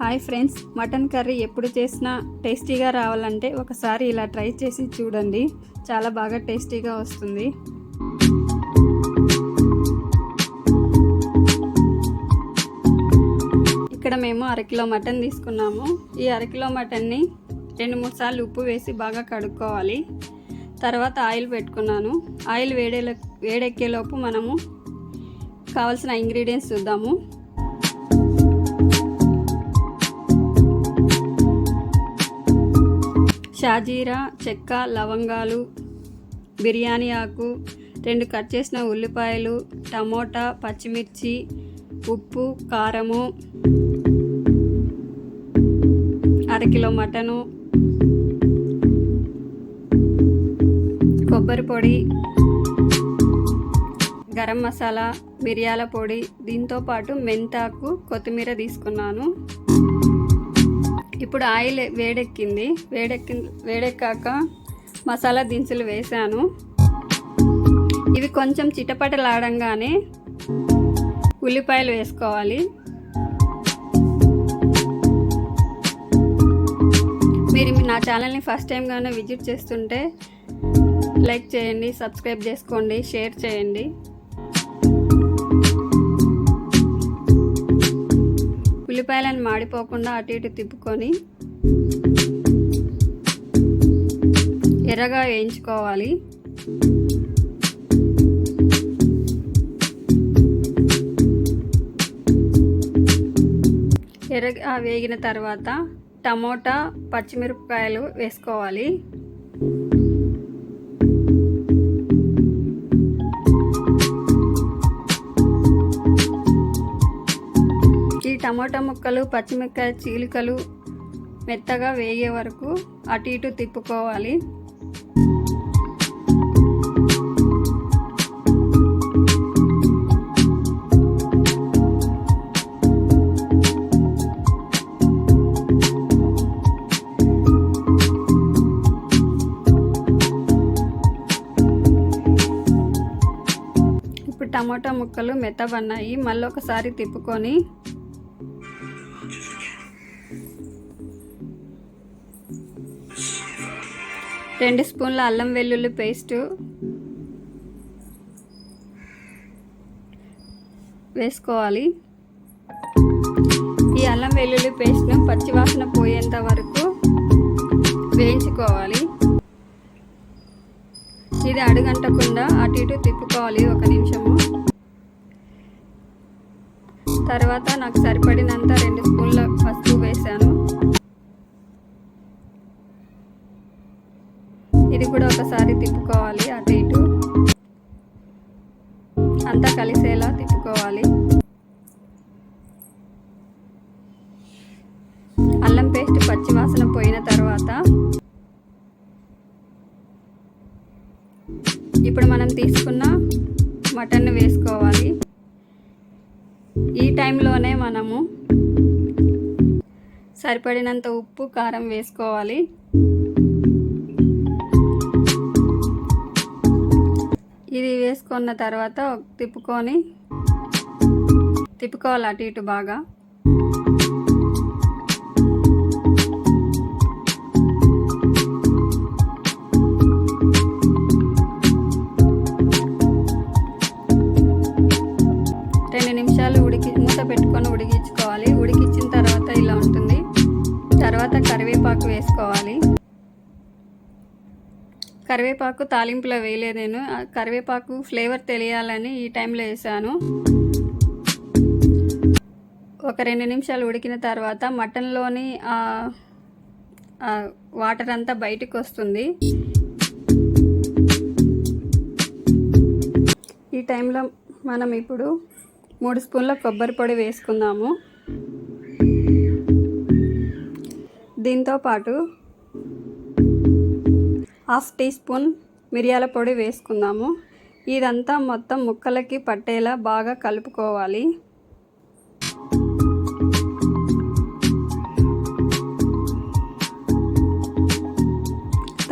Hi friends mutton curry ఎప్పుడు చేసినా టేస్టీగా రావాలంటే ఒకసారి ఇలా ట్రై చేసి చూడండి. చాలా బాగా టేస్టీగా వస్తుంది. ఇక్కడ మేము అరకిలో మటన్ తీసుకున్నాము. ఈ అరకిలో మటన్ని రెండు మూడు సార్లు ఉప్పు వేసి బాగా కడుక్కోవాలి. తర్వాత ఆయిల్ పెట్టుకున్నాను. ఆయిల్ వేడే వేడెక్కేలోపు మనము కావాల్సిన ఇంగ్రీడియంట్స్ చూద్దాము. షాజీరా చెక్క లవంగాలు బిర్యానీ ఆకు రెండు కట్ చేసిన ఉల్లిపాయలు టమోటా పచ్చిమిర్చి ఉప్పు కారము అరకిలో మటను కొబ్బరి పొడి గరం మసాలా మిరియాల పొడి. దీంతో పాటు మెంతాకు కొత్తిమీర తీసుకున్నాను. ఇప్పుడు ఆయిల్ వేడెక్కింది. వేడెక్కి వేడెక్కాక మసాలా దినుసులు వేసాను. ఇవి కొంచెం చిటపటలాడంగానే ఉల్లిపాయలు వేసుకోవాలి. మీరు నా ఛానల్ని ఫస్ట్ టైం కానీ విజిట్ చేస్తుంటే లైక్ చేయండి సబ్స్క్రైబ్ చేసుకోండి షేర్ చేయండి. ఉల్లిపాయలను మాడిపోకుండా అటు ఇటు తిప్పుకొని ఎర్రగా వేయించుకోవాలి. ఎర్రగా వేగిన తర్వాత టమోటా పచ్చిమిరపకాయలు వేసుకోవాలి. టమోటా ముక్కలు పచ్చిమిరపకాయ చీలికలు మెత్తగా వేగే వరకు అటు ఇటు తిప్పుకోవాలి. ఇప్పుడు టమోటా ముక్కలు మెత్తబన్నాయి మళ్ళీ ఒకసారి తిప్పుకొని రెండు స్పూన్ల అల్లం వెల్లుల్లి పేస్టు వేసుకోవాలి. ఈ అల్లం వెల్లుల్లి పేస్ట్ను పచ్చివాసన పోయేంత వరకు వేయించుకోవాలి. ఇది అడుగంటకుండా అటు ఇటు తిప్పుకోవాలి ఒక నిమిషము. తర్వాత నాకు సరిపడినంత రెండు స్పూన్ల పసుపు వేసాను. ఒక్కసారి ఒకసారి తిప్పుకోవాలి అటు ఇటు. అంతా కలిసేలా తిప్పుకోవాలి. అల్లం పేస్ట్ పచ్చివాసన పోయిన తర్వాత ఇప్పుడు మనం తీసుకున్న మటన్ వేసుకోవాలి. ఈ టైంలోనే మనము సరిపడినంత ఉప్పు కారం వేసుకోవాలి. ఇది వేసుకున్న తర్వాత తిప్పుకొని తిప్పుకోవాలి అటు ఇటు బాగా. కరివేపాకు తాలింపులో వేయలేదు నేను. కరివేపాకు ఫ్లేవర్ తెలియాలని ఈ టైంలో వేసాను. ఒక రెండు నిమిషాలు ఉడికిన తర్వాత మటన్లోని వాటర్ అంతా బయటకు వస్తుంది. ఈ టైంలో మనం ఇప్పుడు మూడు స్పూన్ల కొబ్బరి పొడి వేసుకుందాము. దీంతో పాటు హాఫ్ టీ స్పూన్ మిరియాల పొడి వేసుకుందాము. ఇదంతా మొత్తం ముక్కలకి పట్టేలా బాగా కలుపుకోవాలి.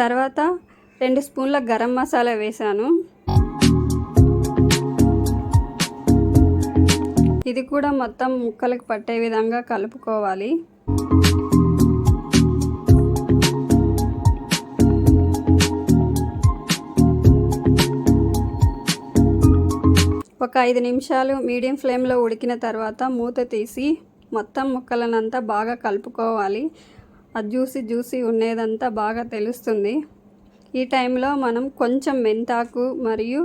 తర్వాత రెండు స్పూన్ల గరం మసాలా వేసాను. ఇది కూడా మొత్తం ముక్కలకు పట్టే విధంగా కలుపుకోవాలి. ఒక ఐదు నిమిషాలు మీడియం ఫ్లేమ్లో ఉడికిన తర్వాత మూత తీసి మొత్తం ముక్కలనంతా బాగా కలుపుకోవాలి. ఆ జ్యూసీ జ్యూసీ ఉండేదంతా బాగా తెలుస్తుంది. ఈ టైంలో మనం కొంచెం మెంతాకు మరియు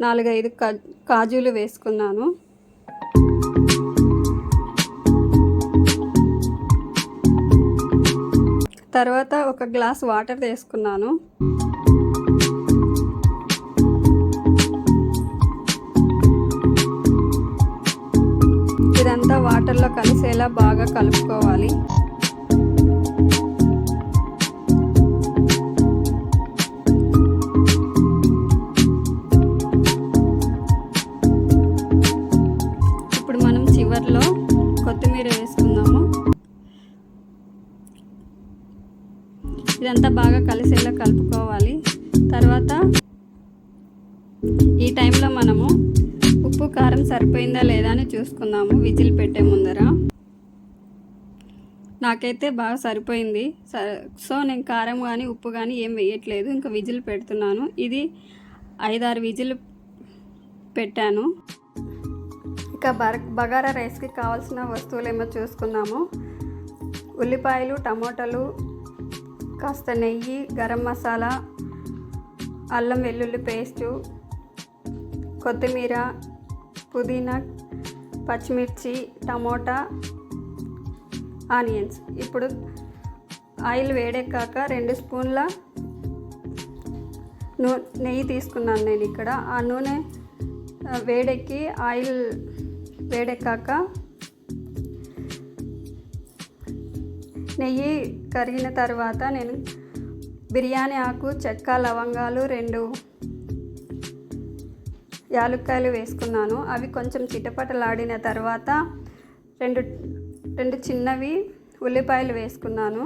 నాలుగైదు కా కాజులు వేసుకున్నాను. తర్వాత ఒక గ్లాస్ వాటర్ తీసుకున్నాను. వాటర్లో కలిసేలా బాగా కలుపుకోవాలి. ఇప్పుడు మనం చివర్లో కొత్తిమీర వేసుకుందాము. ఇదంతా బాగా కలిసేలా కలుపుకోవాలి. తర్వాత ఈ టైంలో మనము కారం సరిపోయిందా లేదా అని చూసుకుందాము. విజిల్ పెట్టే ముందర. నాకైతే బాగా సరిపోయింది. సో నేను కారం కానీ ఉప్పు కానీ ఏం వేయట్లేదు. ఇంకా విజిల్ పెడుతున్నాను. ఇది ఐదారు విజిల్ పెట్టాను. ఇక బర బగారా రైస్కి కావాల్సిన వస్తువులు ఏమో చూసుకున్నాము ఉల్లిపాయలు టమాటాలు కాస్త నెయ్యి గరం మసాలా అల్లం వెల్లుల్లి పేస్టు కొత్తిమీర పుదీనా పచ్చిమిర్చి టమోటా ఆనియన్స్. ఇప్పుడు ఆయిల్ వేడెక్కాక రెండు స్పూన్ల నూ నెయ్యి తీసుకున్నాను నేను ఇక్కడ. ఆ నూనె వేడెక్కి ఆయిల్ వేడెక్కాక నెయ్యి కరిగిన తర్వాత నేను బిర్యానీ ఆకు చెక్క లవంగాలు రెండు యాలుక్కాయలు వేసుకున్నాను. అవి కొంచెం చిటపటలాడిన తర్వాత రెండు రెండు చిన్నవి ఉల్లిపాయలు వేసుకున్నాను.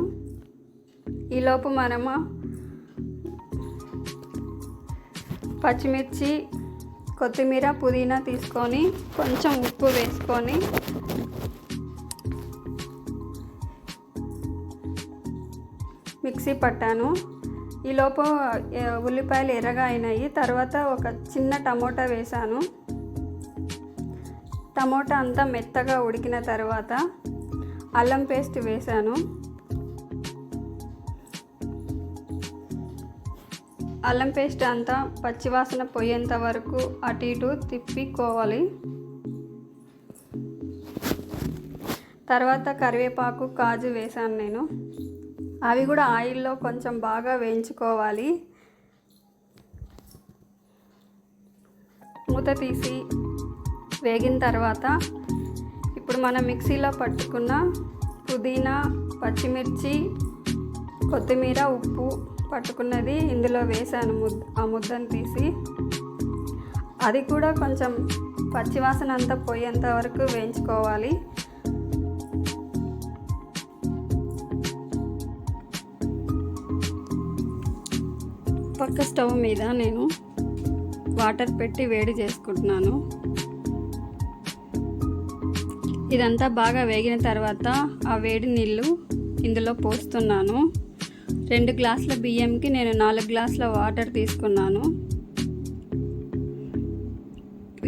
ఈలోపు మనము పచ్చిమిర్చి కొత్తిమీర పుదీనా తీసుకొని కొంచెం ఉప్పు వేసుకొని మిక్సీ పట్టాను. ఈలోపు ఉల్లిపాయలు ఎర్రగా అయినాయి. తర్వాత ఒక చిన్న టమోటా వేసాను. టమోటా అంతా మెత్తగా ఉడికిన తర్వాత అల్లం పేస్ట్ వేసాను. అల్లం పేస్ట్ అంతా పచ్చివాసన పోయేంత వరకు అటు ఇటు తిప్పికోవాలి. తర్వాత కరివేపాకు కాజు వేసాను నేను. అవి కూడా ఆయిల్లో కొంచెం బాగా వేయించుకోవాలి. మూత తీసి వేగిన తర్వాత ఇప్పుడు మనం మిక్సీలో పట్టుకున్న పుదీనా పచ్చిమిర్చి కొత్తిమీర ఉప్పు పట్టుకున్నది ఇందులో వేసాను ముద్ద ఆ ముద్దను తీసి. అది కూడా కొంచెం పచ్చివాసన అంతా పోయేంత వరకు వేయించుకోవాలి. పక్క స్టవ్ మీద నేను వాటర్ పెట్టి వేడి చేసుకుంటున్నాను. ఇదంతా బాగా వేగిన తర్వాత ఆ వేడి నీళ్ళు ఇందులో పోస్తున్నాను. రెండు గ్లాసుల బియ్యంకి నేను నాలుగు గ్లాసుల వాటర్ తీసుకున్నాను.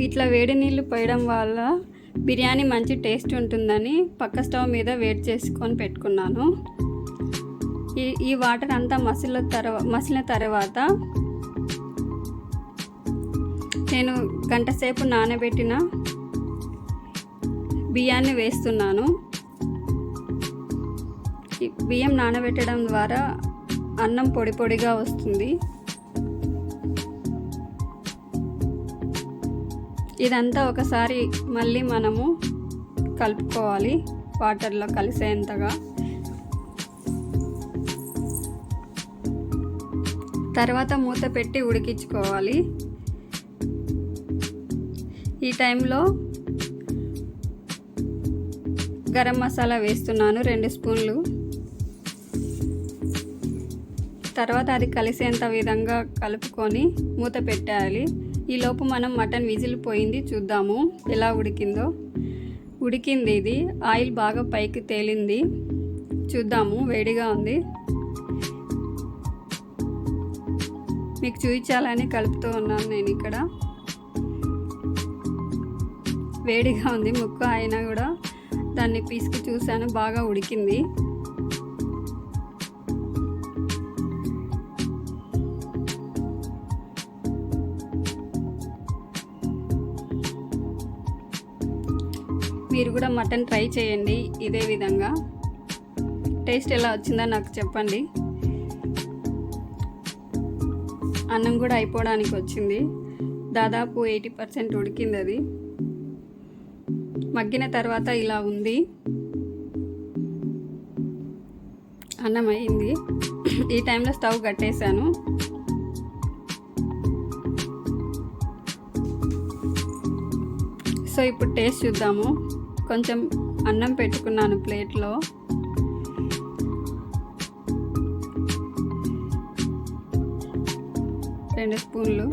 ఇట్లా వేడి నీళ్ళు పోయడం వల్ల బిర్యానీ మంచి టేస్ట్ ఉంటుందని పక్క స్టవ్ మీద వేడి చేసుకొని పెట్టుకున్నాను. ఈ ఈ వాటర్ అంతా మసిల తర్వాత మసిలిన తర్వాత నేను గంట సేపు నానబెట్టిన బియ్యాన్ని వేస్తున్నాను. ఈ బియ్యం నానబెట్టడం ద్వారా అన్నం పొడి పొడిగా వస్తుంది. ఇదంతా ఒకసారి మళ్ళీ మనము కలుపుకోవాలి వాటర్లో కలిసేంతగా. తర్వాత మూత పెట్టి ఉడికించుకోవాలి. ఈ టైంలో గరం మసాలా వేస్తున్నాను రెండు స్పూన్లు. తర్వాత అది కలిసేంత విధంగా కలుపుకొని మూత పెట్టాలి. ఈలోపు మనం మటన్ విజిల్ పోయింది చూద్దాము ఎలా ఉడికిందో. ఉడికింది ఇది. ఆయిల్ బాగా పైకి తేలింది. చూద్దాము వేడిగా ఉంది. మీకు చూపించాలని కలుపుతూ ఉన్నాను నేను ఇక్కడ. వేడిగా ఉంది ముక్క అయినా కూడా. దాన్ని పీసుకు చూశాను బాగా ఉడికింది. మీరు కూడా మటన్ ట్రై చేయండి ఇదే విధంగా. టేస్ట్ ఎలా వచ్చిందో నాకు చెప్పండి. అన్నం కూడా అయిపోవడానికి వచ్చింది. దాదాపు ఎయిటీ పర్సెంట్ ఉడికింది అది మగ్గిన తర్వాత ఇలా ఉంది. అన్నం అయింది. ఈ టైంలో స్టవ్ కట్టేశాను. సో ఇప్పుడు టేస్ట్ చూద్దాము. కొంచెం అన్నం పెట్టుకున్నాను ప్లేట్లో. రెండు స్పూన్లు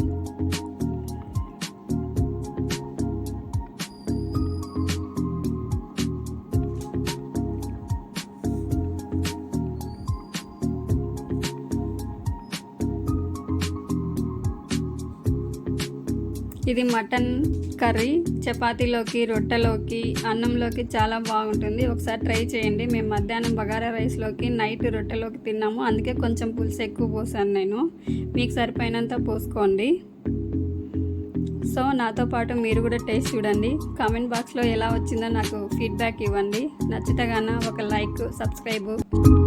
ఇది మటన్ కర్రీ చపాతీలోకి రొట్టెలోకి అన్నంలోకి చాలా బాగుంటుంది. ఒకసారి ట్రై చేయండి. మేము మధ్యాహ్నం బగారా రైస్లోకి నైట్ రొట్టెలోకి తిన్నాము. అందుకే కొంచెం పులుసు ఎక్కువ పోసాను నేను. మీకు సరిపోయినంత పోసుకోండి. సో నాతో పాటు మీరు కూడా టేస్ట్ చూడండి. కామెంట్ బాక్స్లో ఎలా వచ్చిందో నాకు ఫీడ్బ్యాక్ ఇవ్వండి. నచ్చితేగాన ఒక లైక్ సబ్స్క్రైబ్.